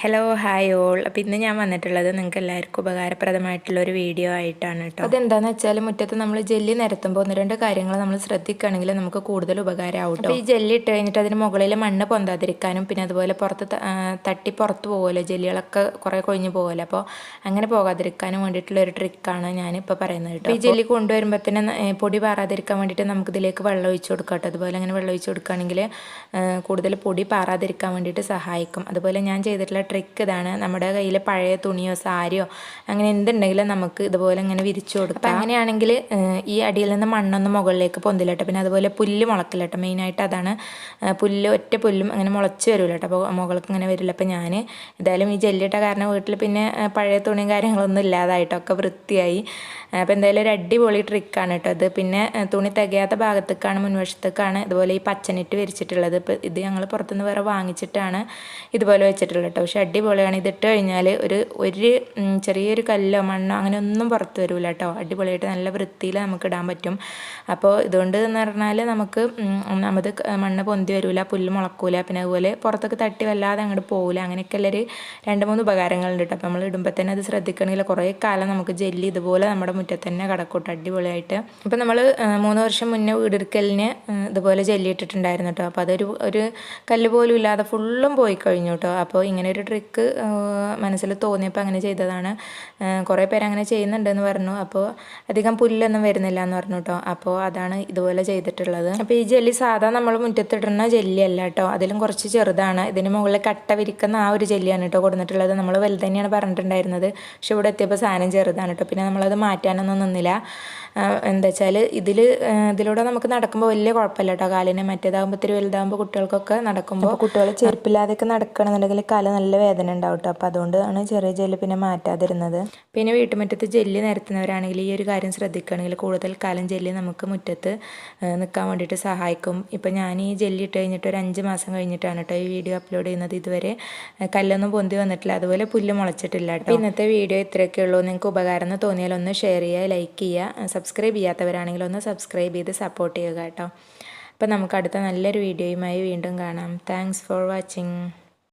Hello hi all അപ്പോൾ ഇന്ന് ഞാൻ വന്നിട്ടുള്ളത് നിങ്ങൾക്ക് എല്ലാവർക്കും ഉപകാരപ്രദമായിട്ടുള്ള ഒരു വീഡിയോ ആയിട്ടാണ് കേട്ടോ അതെന്താന്ന് വെച്ചാൽ മുറ്റത്ത് നമ്മൾ ജെല്ലി നിരത്തുമ്പോൾ ഒന്ന് രണ്ട് കാര്യങ്ങൾ നമ്മൾ ശ്രദ്ധിക്കുകയാണെങ്കിൽ നമുക്ക് കൂടുതൽ ഉപകാരമാവും അപ്പോൾ ഈ ജെല്ലി ഇട്ട് കഴിഞ്ഞിട്ട് അതിന് മുകളിൽ മണ്ണ് പൊന്താതിരിക്കാനും പിന്നെ അതുപോലെ പുറത്ത് തട്ടി പുറത്ത് പോകുമല്ലോ ജെല്ലികളൊക്കെ കുറേ കൊഴിഞ്ഞു പോകുമല്ലോ അപ്പോൾ അങ്ങനെ പോകാതിരിക്കാനും വേണ്ടിയിട്ടുള്ള ഒരു ട്രിക്കാണ് ഞാനിപ്പോൾ പറയുന്നത് കേട്ടോ ഈ ജെല്ലി കൊണ്ടുവരുമ്പോൾ തന്നെ പൊടി പാറാതിരിക്കാൻ വേണ്ടിയിട്ട് നമുക്ക് ഇതിലേക്ക് വെള്ളം ഒഴിച്ചു കൊടുക്കാം കേട്ടോ അതുപോലെ അങ്ങനെ വെള്ളം ഒഴിച്ചു കൊടുക്കുകയാണെങ്കിൽ കൂടുതൽ പൊടി പാറാതിരിക്കാൻ വേണ്ടിയിട്ട് സഹായിക്കും. അതുപോലെ ഞാൻ ചെയ്തിട്ടുള്ള ട്രിക്ക് ഇതാണ്. നമ്മുടെ കയ്യിൽ പഴയ തുണിയോ സാരിയോ അങ്ങനെ എന്തുണ്ടെങ്കിലും നമുക്ക് ഇതുപോലെ ഇങ്ങനെ വിരിച്ചു കൊടുക്കാം. അപ്പം അങ്ങനെയാണെങ്കിൽ ഈ അടിയിൽ നിന്ന് മണ്ണൊന്നും മുകളിലേക്ക് പൊന്തില്ലട്ടോ. പിന്നെ അതുപോലെ പുല്ല് മുളക്കില്ലട്ടോ. മെയിനായിട്ട് അതാണ്. പുല്ല് ഒറ്റ പുല്ലും അങ്ങനെ മുളച്ച് വരില്ല അപ്പോൾ മുകൾക്ക് ഇങ്ങനെ വരില്ല. അപ്പം ഞാൻ എന്തായാലും ഈ ജെല്ലിട്ട കാരണം വീട്ടിൽ പിന്നെ പഴയ തുണിയും കാര്യങ്ങളൊന്നും ഇല്ലാതായിട്ടൊക്കെ വൃത്തിയായി. അപ്പോൾ എന്തായാലും ഒരു അടിപൊളി ട്രിക്കാണ് കേട്ടോ അത് പിന്നെ തുണി തികയാത്ത ഭാഗത്തേക്കാണ് മുൻവശത്തേക്കാണ് ഇതുപോലെ ഈ പച്ചനിട്ട് വിരിച്ചിട്ടുള്ളത്. ഇപ്പോൾ ഇത് ഞങ്ങൾ പുറത്തുനിന്ന് വേറെ വാങ്ങിച്ചിട്ടാണ് ഇതുപോലെ വെച്ചിട്ടുള്ളത് കേട്ടോ പക്ഷെ അടിപൊളിയാണ്. ഇതിട്ട് കഴിഞ്ഞാൽ ഒരു ഒരു ചെറിയൊരു കല്ലോ മണ്ണോ അങ്ങനെ ഒന്നും പുറത്ത് വരില്ല കേട്ടോ അടിപൊളിയായിട്ട് നല്ല വൃത്തിയിൽ നമുക്ക് ഇടാൻ പറ്റും. അപ്പോൾ ഇതുകൊണ്ട് എന്ന് പറഞ്ഞാൽ നമുക്ക് ഒന്നാമത് മണ്ണ് പൊന്തി വരില്ല പുല്ല് മുളക്കൂല. പിന്നെ അതുപോലെ പുറത്തൊക്കെ തട്ടി വല്ലാതെ അങ്ങോട്ട് പോകില്ല അങ്ങനെയൊക്കെ ഉള്ളൊരു രണ്ട് മൂന്ന് ഉപകാരങ്ങളുണ്ട് കേട്ടോ അപ്പോൾ നമ്മൾ ഇടുമ്പോൾ തന്നെ അത് ശ്രദ്ധിക്കണമെങ്കിൽ കുറേ കാലം നമുക്ക് ജെല്ലി ഇതുപോലെ നമ്മുടെ മുറ്റത്ത് തന്നെ കിടക്കൂട്ടോ അടിപൊളിയായിട്ട്. അപ്പോൾ നമ്മൾ മൂന്ന് വർഷം മുന്നേ വീടെടുക്കലിന് ഇതുപോലെ ജെല്ലി ഇട്ടിട്ടുണ്ടായിരുന്നു കേട്ടോ. അപ്പോൾ അതൊരു ഒരു കല്ല് പോലും ഇല്ലാതെ ഫുള്ളും പോയി കഴിഞ്ഞു കേട്ടോ. അപ്പോൾ ഇങ്ങനെ ഒരു ട്രിക്ക് മനസ്സിൽ തോന്നിയപ്പോൾ അങ്ങനെ ചെയ്തതാണ്. കുറേ പേര് അങ്ങനെ ചെയ്യുന്നുണ്ടെന്ന് പറഞ്ഞു. അപ്പോൾ അധികം പുല്ലൊന്നും വരുന്നില്ല എന്ന് പറഞ്ഞു കേട്ടോ. അപ്പോൾ അതാണ് ഇതുപോലെ ചെയ്തിട്ടുള്ളത്. അപ്പോൾ ഈ ജെല്ലി സാധാ നമ്മൾ മുറ്റത്തിടുന്ന ജെല്ലി അല്ല കേട്ടോ. അതിലും കുറച്ച് ചെറുതാണ്. ഇതിന് മുകളിൽ കട്ട വിരിക്കുന്ന ആ ഒരു ജെല്ലിയാണ് കേട്ടോ കൊടുത്തിട്ടുള്ളത്. നമ്മൾ വലുത് തന്നെയാണ് പറഞ്ഞിട്ടുണ്ടായിരുന്നത്. പക്ഷെ ഇവിടെ എത്തിയപ്പോൾ സാധനം ചെറുതാണ് കേട്ടോ. പിന്നെ നമ്മളത് മാറ്റാനൊന്നും നിന്നില്ല. എന്താ വെച്ചാൽ ഇതിൽ ഇതിലൂടെ നമുക്ക് നടക്കുമ്പോൾ വലിയ കുഴപ്പമില്ല കേട്ടോ കാലിന് മറ്റേതാകുമ്പോൾ ഇത്തിരി വലുതാകുമ്പോൾ കുട്ടികൾക്കൊക്കെ നടക്കുമ്പോൾ കുട്ടികൾ ചെരുപ്പില്ലാതെയൊക്കെ നടക്കണമെന്നുണ്ടെങ്കിൽ കാൽ നല്ല വേദന ഉണ്ടാവും കേട്ടോ അപ്പോൾ അതുകൊണ്ടാണ് ചെറിയ ജെല്ല് പിന്നെ മാറ്റാതിരുന്നത്. പിന്നെ വീട്ടുമുറ്റത്ത് ജെല്ല് നിരത്തുന്നവരാണെങ്കിൽ ഈ ഒരു കാര്യം ശ്രദ്ധിക്കുകയാണെങ്കിൽ കൂടുതൽ കാലം ജെല്ല് നമുക്ക് മുറ്റത്ത് നിൽക്കാൻ വേണ്ടിയിട്ട് സഹായിക്കും. ഇപ്പം ഞാൻ ഈ ജെല്ലി ഇട്ട് കഴിഞ്ഞിട്ട് ഒരു അഞ്ച് മാസം കഴിഞ്ഞിട്ടാണ് കേട്ടോ ഈ വീഡിയോ അപ്ലോഡ് ചെയ്യുന്നത്. ഇതുവരെ കല്ലൊന്നും പൊന്തി വന്നിട്ടില്ല. അതുപോലെ പുല്ല് മുളച്ചിട്ടില്ല കേട്ടോ ഇന്നത്തെ വീഡിയോ ഇത്രയൊക്കെ ഉള്ളൂ. നിങ്ങൾക്ക് ഉപകാരം എന്ന് തോന്നിയാൽ ഒന്ന് ചെയ്യുക ലൈക്ക് ചെയ്യുക സബ്സ്ക്രൈബ് ചെയ്യാത്തവരാണെങ്കിൽ ഒന്ന് സബ്സ്ക്രൈബ് ചെയ്ത് സപ്പോർട്ട് ചെയ്യുക കേട്ടോ. അപ്പോൾ നമുക്ക് അടുത്ത നല്ലൊരു വീഡിയോയുമായി വീണ്ടും കാണാം. Thanks for watching